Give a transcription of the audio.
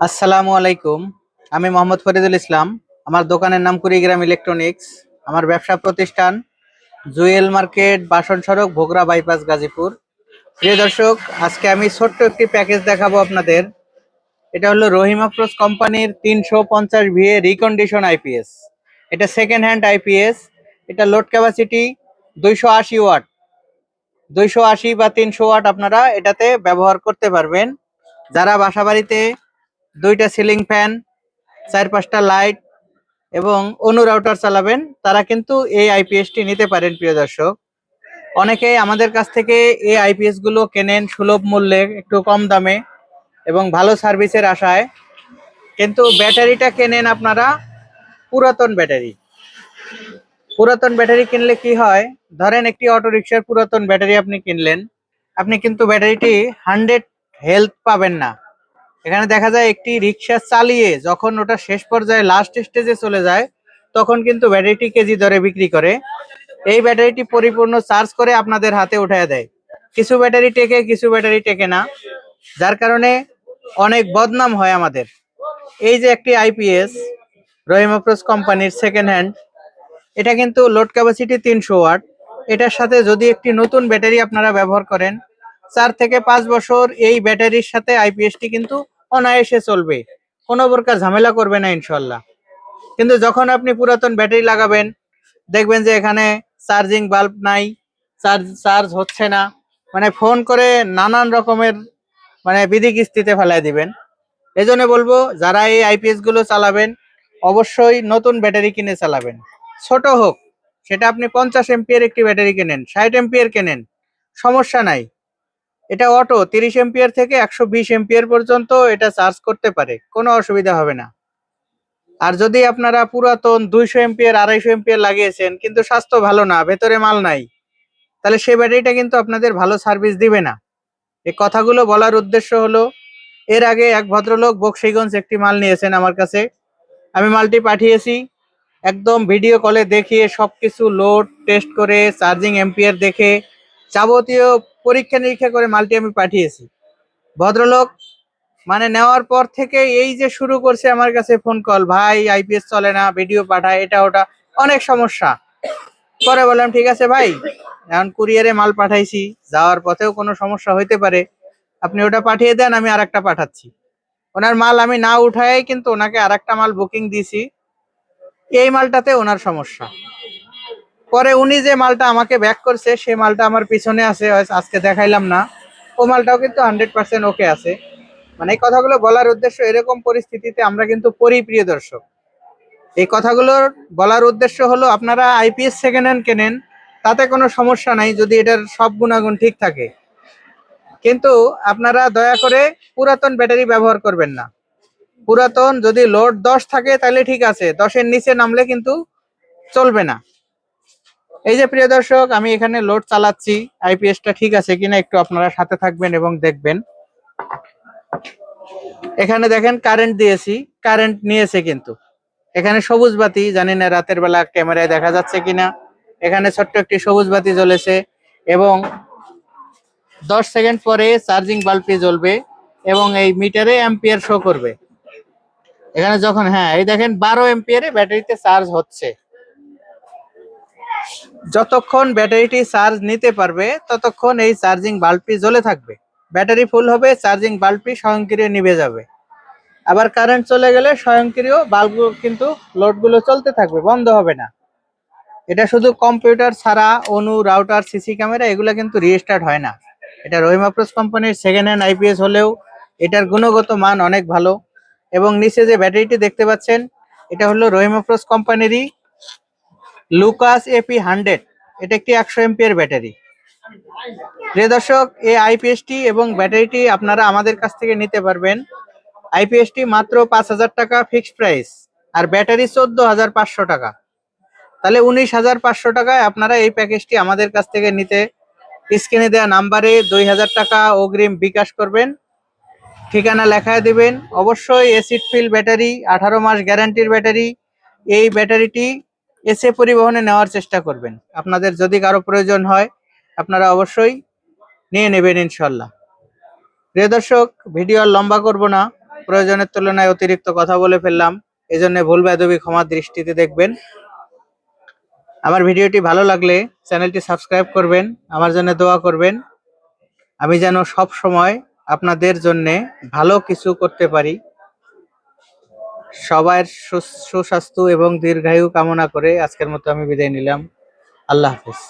আসসালামু আলাইকুম। আমি মোহাম্মদ ফরিদুল ইসলাম। আমার দোকানের নাম কুড়িগ্রাম ইলেকট্রনিক্স। আমার ব্যবসা প্রতিষ্ঠান জুয়েল মার্কেট, বাসন সড়ক, ভোগরা বাইপাস, গাজীপুর। প্রিয় দর্শক, আজকে আমি ছোট্ট একটি প্যাকেজ দেখাবো আপনাদের। এটা হলো রহিম আফরোজ কোম্পানির তিনশো পঞ্চাশ ভিএ রিকন্ডিশন আইপিএস এটা সেকেন্ড হ্যান্ড আইপিএস এটা লোড ক্যাপাসিটি দুইশো আশি ওয়াট। দুইশো আশি বা তিনশো ওয়াট আপনারা এটাতে ব্যবহার করতে পারবেন। যারা বাসা বাড়িতে দুইটা সিলিং ফ্যান চার পাঁচটা লাইট এবং অনু রাউটার চালাবেন। তারা কিন্তু এই আইপিএসটি নিতে পারেন, প্রিয় দর্শক। অনেকেই আমাদের কাছ থেকে এই আইপিএসগুলো কেনেন সুলভ মূল্যে, একটু কম দামে এবং ভালো সার্ভিসের আশায়। কিন্তু ব্যাটারিটা কেনেন আপনারা? পুরাতন ব্যাটারি পুরাতন ব্যাটারি কিনলে কি হয়? ধরেন একটি অটো রিক্সার পুরাতন ব্যাটারি আপনি কিনলেন। আপনি কিন্তু ব্যাটারিটি হান্ড্রেড হেলথ পাবেন না। এখানে দেখা যায় একটি রিক্সা চালিয়ে যখন ওটা শেষ পর্যায়ে লাস্ট স্টেজে চলে যায়, তখন কিন্তু ব্যাটারিটি কেজি দরে বিক্রি করে। এই ব্যাটারিটি পরিপূর্ণ চার্জ করে আপনাদের হাতে উঠায় দেয়। কিছু ব্যাটারি টেকে, কিছু ব্যাটারি টেকে না। যার কারণে অনেক বদনাম হয় আমাদের। এই যে একটি আইপিএস রহিম আফরোজ কোম্পানির সেকেন্ড হ্যান্ড এটা কিন্তু লোড ক্যাপাসিটি তিনশো ওয়াট এটার সাথে যদি একটি নতুন ব্যাটারি আপনারা ব্যবহার করেন, চার থেকে পাঁচ বছর এই ব্যাটারির সাথে আইপিএসটি কিন্তু অনায়াসে চলবে। কোনো প্রকার ঝামেলা করবে না ইনশাল্লাহ কিন্তু যখন আপনি পুরাতন ব্যাটারি লাগাবেন, দেখবেন যে এখানে চার্জিং বাল্ব নাই, চার্জ চার্জ হচ্ছে না মানে ফোন করে নানান রকমের মানে বিধি কিস্তিতে ফেলায় দিবেন। এই জন্য বলব, যারা এই আইপিএসগুলো চালাবেন, অবশ্যই নতুন ব্যাটারি কিনে চালাবেন। ছোট হোক, সেটা আপনি পঞ্চাশ এমপিয়ার একটি ব্যাটারি কেনেন, ষাট এমপিয়ার কেনেন, সমস্যা নাই। এটা অটো তিরিশ এম্পিয়ার থেকে একশো বিশ এম্পিয়ার পর্যন্ত এটা চার্জ করতে পারে, কোনো অসুবিধা হবে না। আর যদি আপনারা পুরাতন দুইশো এম্পিয়ার আড়াইশো এম্পিয়ার লাগিয়েছেন, কিন্তু স্বাস্থ্য ভালো না, ভেতরে মাল নাই, তাহলে সেই ব্যাটারিটা কিন্তু আপনাদের ভালো সার্ভিস দিবে না। এই কথাগুলো বলার উদ্দেশ্য হলো, এর আগে এক ভদ্রলোক বক্সিগঞ্জ একটি মাল নিয়েছেন আমার কাছে। আমি মালটি পাঠিয়েছি, একদম ভিডিও কলে দেখিয়ে সবকিছু লোড টেস্ট করে চার্জিং এম্পিয়ার দেখে, যাবতীয় পরীক্ষা নিরীক্ষা করে মালটি আমি পাঠিয়েছি। ভদ্রলোক মানে নেওয়ার পর থেকে এই যে শুরু করছে আমার কাছে ফোন কল ভাই আইপিএস চলে না ভিডিও পাঠায়, এটা, ওটা। অনেক সমস্যা। পরে বললাম, ঠিক আছে ভাই, এখন কুরিয়ারে মাল পাঠাইছি, যাওয়ার পথেও কোনো সমস্যা হইতে পারে। আপনি ওটা পাঠিয়ে দেন, আমি আর একটা পাঠাচ্ছি। ওনার মাল আমি না উঠাই কিন্তু ওনাকে আর একটা মাল বুকিং দিছি এই মালটাতে ওনার সমস্যা। পরে উনি যে মালটা আমাকে ব্যাক করছে, সে মালটা আমার পিছনে আছে আজকে দেখাইলাম না। ও মালটাও কিন্তু হান্ড্রেড পার্সেন্ট ওকে আছে। মানে এই কথাগুলো বলার উদ্দেশ্য এরকম পরিস্থিতিতে আমরা কিন্তু পড়ি প্রিয় দর্শক। এই কথাগুলোর বলার উদ্দেশ্য হলো, আপনারা আইপিএস সেকেন্ড হ্যান্ড কেনেন, তাতে কোনো সমস্যা নাই যদি এটার সব গুণাগুণ ঠিক থাকে। কিন্তু আপনারা দয়া করে পুরাতন ব্যাটারি ব্যবহার করবেন না। পুরাতন যদি লোড দশ থাকে তাহলে ঠিক আছে, দশের নিচে নামলে কিন্তু চলবে না। এই যে প্রিয় দর্শক, আমি এখানে লোড চালাচ্ছি। আইপিএসটা ঠিক আছে কিনা একটু আপনারা সাথে থাকবেন এবং দেখবেন। এখানে দেখেন কারেন্ট দিয়েছি কারেন্ট নিয়েছে কিন্তু। এখানে সবুজ বাতি, জানি না রাতের বেলা ক্যামেরায় দেখা যাচ্ছে কিনা। এখানে ছোট্ট একটি সবুজ বাতি জ্বলেছে এবং দশ সেকেন্ড পরে চার্জিং বাল্বটি জ্বলবে এবং এই মিটারে অ্যাম্পিয়ার শো করবে। এখানে যখন হ্যাঁ এই দেখেন বারো এম্পিয়ারে ব্যাটারিতে চার্জ হচ্ছে। যতক্ষণ ব্যাটারিটি চার্জ নিতে পারবে, ততক্ষণ এই চার্জিং বাল্বটি জ্বলে থাকবে। ব্যাটারি ফুল হবে, চার্জিং বাল্বটি স্বয়ংক্রিয় নিভে যাবে। আবার কারেন্ট চলে গেলে স্বয়ংক্রিয় বাল্ব কিন্তু লোডগুলো চলতে থাকবে, বন্ধ হবে না। এটা শুধু কম্পিউটার ছাড়া, অনু, রাউটার, সিসি ক্যামেরা, এগুলো কিন্তু রিস্টার্ট হয় না। এটা রহিম আফরোজ কোম্পানির সেকেন্ড হ্যান্ড আইপিএস হলেও এটার গুণগত মান অনেক ভালো। এবং নিচে যে ব্যাটারিটি দেখতে পাচ্ছেন, এটা হলো রহিম আফরোজ কোম্পানিরই লুকাস এপি হান্ড্রেড এটা একটি একশো এমপিয়ার ব্যাটারি। প্রিয় দর্শক, এই আইপিএসটি এবং ব্যাটারিটি আপনারা আমাদের কাছ থেকে নিতে পারবেন। আইপিএসটি মাত্র পাঁচ হাজার টাকা ফিক্সড প্রাইস আর ব্যাটারি চোদ্দ হাজার পাঁচশো টাকা। তাহলে উনিশ হাজার পাঁচশো টাকায় আপনারা এই প্যাকেজটি আমাদের কাছ থেকে নিতে স্ক্রিনে দেওয়া নাম্বারে দুই হাজার টাকা অগ্রিম বিকাশ করবেন। ঠিকানা লেখায় দিবেন। অবশ্যই এসিড ফিল ব্যাটারি, আঠারো মাস গ্যারান্টির ব্যাটারি। এই ব্যাটারিটি এসে পরিবহনে নেওয়ার চেষ্টা করবেন। আপনাদের যদি কারও প্রয়োজন হয়, আপনারা অবশ্যই নিয়ে নেবেন ইনশাল্লাহ। প্রিয় দর্শক, ভিডিও আর লম্বা করব না। প্রয়োজনের তুলনায় অতিরিক্ত কথা বলে ফেললাম। এই জন্য ভুল বেদবি ক্ষমা দৃষ্টিতে দেখবেন। আমার ভিডিওটি ভালো লাগলে চ্যানেলটি সাবস্ক্রাইব করবেন। আমার জন্য দোয়া করবেন। আমি যেন সব সময় আপনাদের জন্য ভালো কিছু করতে পারি। সবার সু- সুস্বাস্থ্য এবং দীর্ঘায়ু কামনা করে আজকের মতো আমি বিদায় নিলাম। আল্লাহ হাফেজ।